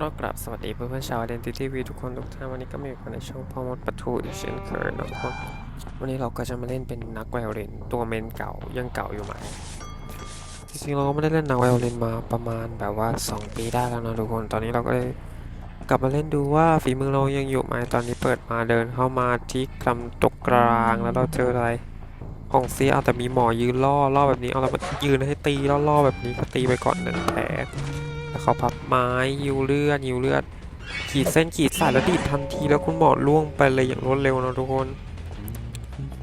ก็กราบสวัสดีเพื่อนๆชาว Identity V ทุกคนทุกท่านวันนี้ก็มาอยู่กันในช่องพ่อมดปะทูอีกเช่นเคยนะทุกคนวันนี้เราก็จะมาเล่นเป็นนักไวโอลินตัวเมนเก่ายังเก่าอยู่ไหมจริงๆเราก็ไม่ได้เล่นนักไวโอลินมาประมาณแบบว่า 2 ปีได้แล้วนะทุกคนตอนนี้เราก็เลยกลับมาเล่นดูว่าฝีมือเรายังอยู่ไหมตอนนี้เปิดมาเดินเข้ามาที่กำตกกลางแล้วเราเจออะไรของเสียเอาแต่มีหมอยืนล่อล่อแบบนี้เอาเรามายืนให้ตีล่อๆแบบนี้ก็ตีไปก่อนหนึ่งแผล แล้วเขาพับไม้ยิวเลือดยิวเลือด ขีดเส้นขีดสายแล้วดีดทันทีแล้วคุณหมอล่วงไปเลยอย่างรวดเร็วนะทุกคน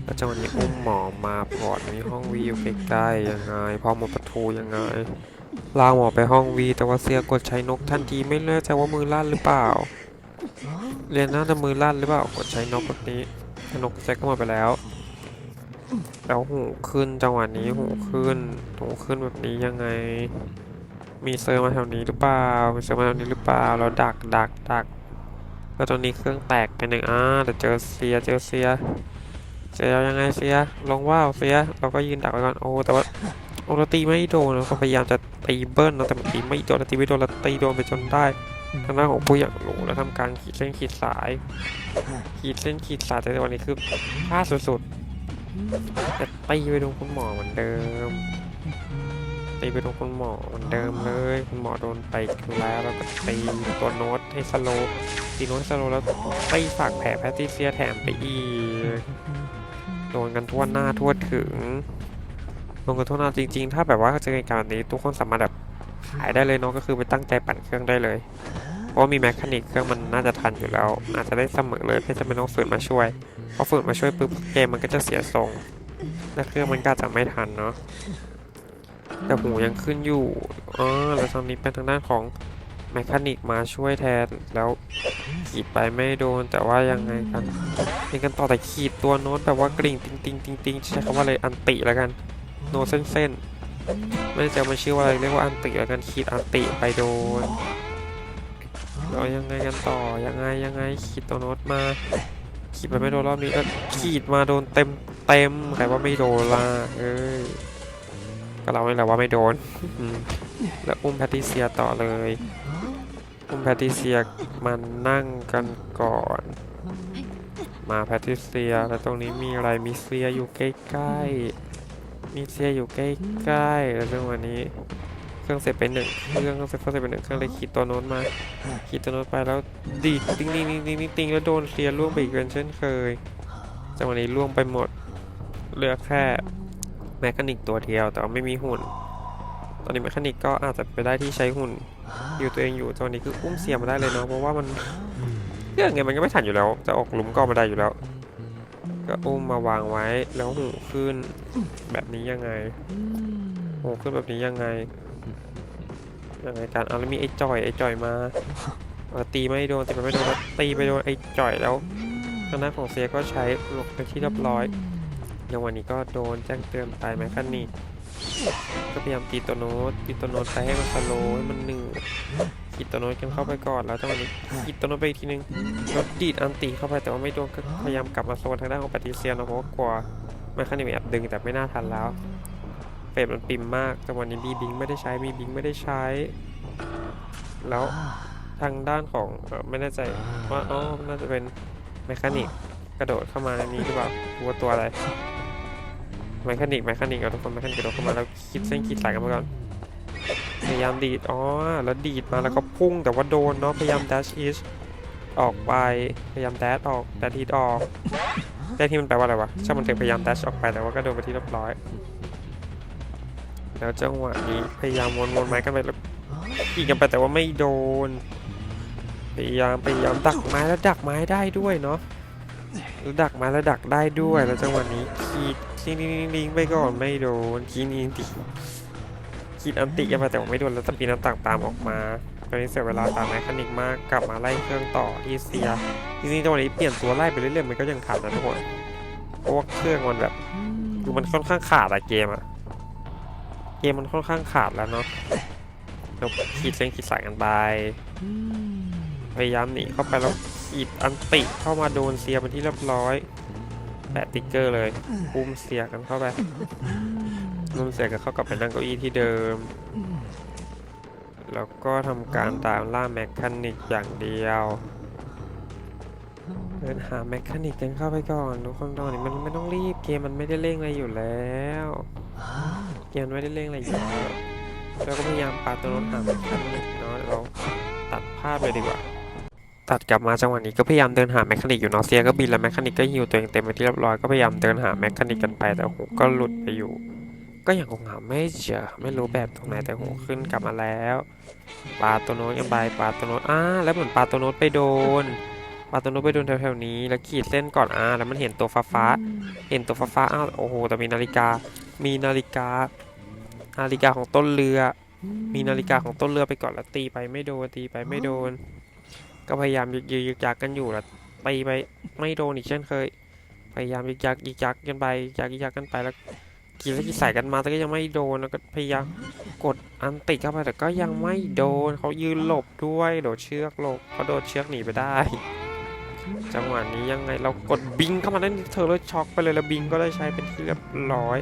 แล้วจังหวะนี้อุ้มหมอมาพอร์ตมีห้องวีอยู่ใกล้ๆยังไงพอหมดประตูยังไงลาหมอไปห้องวีแต่ว่าเสียกดใช้นกทันทีไม่แน่ใจว่ามือลั่นหรือเปล่า เรียนน่าจะมือลั่นหรือเปล่ากดใช้นกแบบนี้นกใช้ก็มาไปแล้วแล้วหูขึ้นจังหวะนี้หูขึ้นหูขึ้นแบบนี้ยังไง มีเซอร์มาแถวนี้หรือเปล่า มีเซอร์มาแถวนี้หรือเปล่า เราดักดักดักแล้วตรงนี้เครื่องแตกไปหนึ่งอ่าแต่เจอเสียเจอเสียเจอยังไงเสีย ลงว่าวเสีย เราก็ยืนดักไว้ก่อน โอ้ แต่ว่า โอ้เราตีไม่โดนเราก็พยายามจะตีเบิ้ลนะแต่มันตีไม่โดนเราตีไม่โดนเราตีโดนไปจนได้ทางด้านของผู้อย่างรู้แล้วทำการขีดเส้นขีดสาย ขีดเส้นขีดสายแต่วันนี้คือพลาดสุดๆแต่ตีไปโดนคุณหมอเหมือนเดิม ตีไปตรงคุณหมอเหมือนเดิมเลย คุณหมอโดนไปแล้วแล้วก็ตีตัวโน้ตให้สโลตีโน้ตให้สโลแล้วตีฝากแผลแพตติเซียแถมไปอีกโดนกันทั่วหน้าทั่วถึงโดนกันทั่วหน้าจริง ๆ ถ้าแบบว่าเจอเหตุการณ์แบบนี้ทุกคนสามารถแบบขายได้เลยเนาะก็คือไปตั้งใจปั่นเครื่องได้เลยเพราะมีแมคานิกเครื่องมันน่าจะทันอยู่แล้ว อาจจะได้เสมอเลยไม่จำเป็นต้องฝืนมาช่วยพอฝืนมาช่วยปุ๊บเกมมันก็จะเสียทรงและเครื่องมันก็จะไม่ทันเนาะ แต่หูยังขึ้นอยู่อ๋อแล้วตอนนี้เป็นทางด้านของแมคานิกมาช่วยแทนแล้วขีดไปไม่โดนแต่ว่ายังไงกันเป็นกันต่อแต่ขีดตัวโน้ตแบบว่ากริ่งติงติงติงติงใช้คำว่าอะไรอันติแล้วกัน โน้ตเส้นเส้นไม่แน่ใจมันชื่อว่าอะไรเรียกว่าอันติแล้วกันขีดอันติไปโดนแล้วยังไงกันต่อยังไงยังไงขีดตัวโน้ตมา ขีดไปไม่โดนรอบนี้แล้วขีดมาโดนเต็มเต็มใครว่าไม่โดนล่ะเอ้ย ก็เราไม่แหละว่าไม่โดน แล้วอุ้มแพทิเซียต่อเลย อุ้มแพทิเซียมานั่งกันก่อน มาแพทิเซียแล้วตรงนี้มีอะไรมีเซียอยู่ใกล้ๆ มีเซียอยู่ใกล้ๆ แล้วจังวะนี้เครื่องเสร็จไปหนึ่งเครื่องเสร็จเครื่องเสร็จไปหนึ่งเครื่องเลยขีดตัวโน้ตมา ขีดตัวโน้ตไปแล้วดีดติ้งติ้งติ้งติ้งติ้งติ้งแล้วโดนเซียล่วงไปอีกเป็นเช่นเคยจังหวะนี้ล่วงไปหมดเหลือแค่ แมคานิกตัวเดียว แต่ว่าไม่มีหุ่น ตอนนี้แมคานิกก็อาจจะไปได้ที่ใช้หุ่นอยู่ตัวเองอยู่ตอนนี้คืออุ้มเสียมาได้เลยเนาะเพราะว่ามันเรื่องไงมันก็ไม่ทันอยู่แล้ว จะออกหลุมก็ออกมาได้อยู่แล้ว ก็อุ้มมาวางไว้แล้วหูขึ้นแบบนี้ยังไงหูขึ้นแบบนี้ยังไงยังไงการเอาแล้วมีไอ้จ่อยไอ้จ่อยมาตีไม่โดนตีไม่โดนตีไปโดนไอ้จ่อยแล้วทางด้านของเซียก็ใช้หลบไปที่เรียบร้อย ในวันนี้ก็โดนแจ้งเตือนไปแมคานิกก็พยายามตีตัวโน้ตตีตัวโน้ตไปให้มันสโลว์ให้มันหนึ่งขีตัวโน้ตกันเข้าไปก่อนแล้วจังหวะนี้ขีตัวโน้ตไปอีกทีนึงแล้วดีดอันตีเข้าไปแต่ว่าไม่โดนก็พยายามกลับมาโซนทางด้านของปฏิเซียนะเพราะว่ากลัวแมคานิกแอบดึงแต่ไม่น่าทันแล้วเฟรมมันปิมมากจังหวะนี้บีบิงไม่ได้ใช้บีบิงไม่ได้ใช้ แล้วทางด้านของไม่แน่ใจว่าอ๋อน่าจะเป็นแมคานิกกระโดดเข้ามาในนี้หรือเปล่าตัวตัวอะไร แมคานิกแมคานิกเอาทุกคนแมคานิกกระโดดเข้ามาแล้วคิดเส้นขีดสายกันมาก่อนพยายามดีดอ๋อแล้วดีดมาแล้วก็พุ่งแต่ว่าโดนเนาะพยายามดัชอิชออกไปพยายามแดชออกแต่ทีดออกแต่ที่มันแปลว่าอะไรวะช่างมันถอะพยายามดัชออกไปแต่ว่าก็โดนไปที่เรียบร้อย แล้วจังหวะนี้พยายามวนวนไม้กันไปแล้วอีกกันไปแต่ว่าไม่โดนพยายามพยายามดักไม้แล้วดักไม้ได้ด้วยเนาะ แล้วดักม้แล้วดักได้ด้วยแล้วจังหวะนี้ขีดลิงลิงลิงลิงไปก่อนไม่โดนขีดนินติขีดอันติกันไปแต่ว่าไม่โดนแล้วสปีนันต่างตามออกมาตอนนี้เสียเวลาตามแมคานิกมากกลับมาไล่เครื่องต่อที่เซียจริงๆจังหวะนี้เปลี่ยนตัวไล่ไปเรื่อยๆมันก็ยังทันนะทุกคนเพราะว่าเครื่องมันแบบดูมันค่อนข้างขาดอะเกมอะเกมมันค่อนข้างขาดแล้วเนาะเราขีดเส้นขีดสายกันไปพยายามหนีเข้าไปแล้ว ขีดอันติเข้ามาโดนเสียเป็นที่เรียบร้อยแปะติ๊กเกอร์เลยอุ้มเสียกันเข้าไปอุ้มเสียกันเข้ากลับไปนั่งเก้าอี้ที่เดิม แล้วก็ทำการตามล่าแมคคานิกอย่างเดียวเดินหาแมคคานิกกันเข้าไปก่อนทุกคนตอนนี้มันไม่ต้องรีบเกมมันไม่ได้เร่งอะไรอยู่แล้วเกมไม่ได้เร่งอะไรอยู่แล้วเราก็พยายามปาตัวโน้นหาแมคคานิกเนาะเดี๋ยเราตัดภาพเลยดีกว่า ตัดกลับมาจังหวะนี้ก็พยายามเดินหาแมคคานิกอยู่เนาะเซียก็บินแล้วแมคคานิกก็ฮิวตัวเองเต็มไปที่เรียบร้อยก็พยายามเดินหาแมคคานิกกันไปแต่หูก็หลุดไปอยู่ ก็ยังคงหาไม่เจอไม่รู้แบบตรงไหนแต่หูขึ้นกลับมาแล้วปลาตัวโน้นยังไปปลาตัวโน้นอ่าแล้วเหมือนปลาตัวโน้นไปโดนปลาตัวนู้นไปโดนแถวๆนี้แล้วขีดเส้นก่อนอ่าแล้วมันเห็นตัวฟ้าฟ้า เห็นตัวฟ้าฟ้าอ้าวโอ้โหแต่มีนาฬิกา มีนาฬิกา นาฬิกาของต้นเรือ มีนาฬิกาของต้นเรือไปก่อนแล้วตีไปไม่โดนตีไปไม่โดน ก็พยายามยึกยึกยึกยักกันอยู่แล้วตีไปไม่โดนอีกเช่นเคย พยายามยึกยักยึกยักกันไปยึกยักยึกยักกันไปแล้วกีแล้วกีใส่กันมาแต่ก็ยังไม่โดนแล้วก็พยายามกดอันติดเข้าไปแต่ก็ยังไม่โดนเขายืนหลบด้วยโดดเชือกหลบเขาโดดเชือกหนีไปได้ จังหวะนี้ยังไงเรากดบิงเข้ามาได้เธอเลยช็อกไปเลยแล้วบิงก็ได้ใช้เป็นที่เรียบร้อย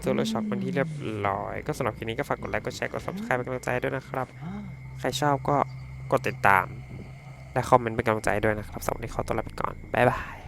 เธอเลยช็อกเป็นที่เรียบร้อย ก็สำหรับคลิปนี้ก็ฝากกดไลค์กดแชร์กด subscribe เป็นกำลังใจด้วยนะครับ ใครชอบก็กดติดตาม และคอมเมนต์เป็นกำลังใจด้วยนะครับสำหรับวันนี้ขอตัวลาไปก่อนบ๊ายบาย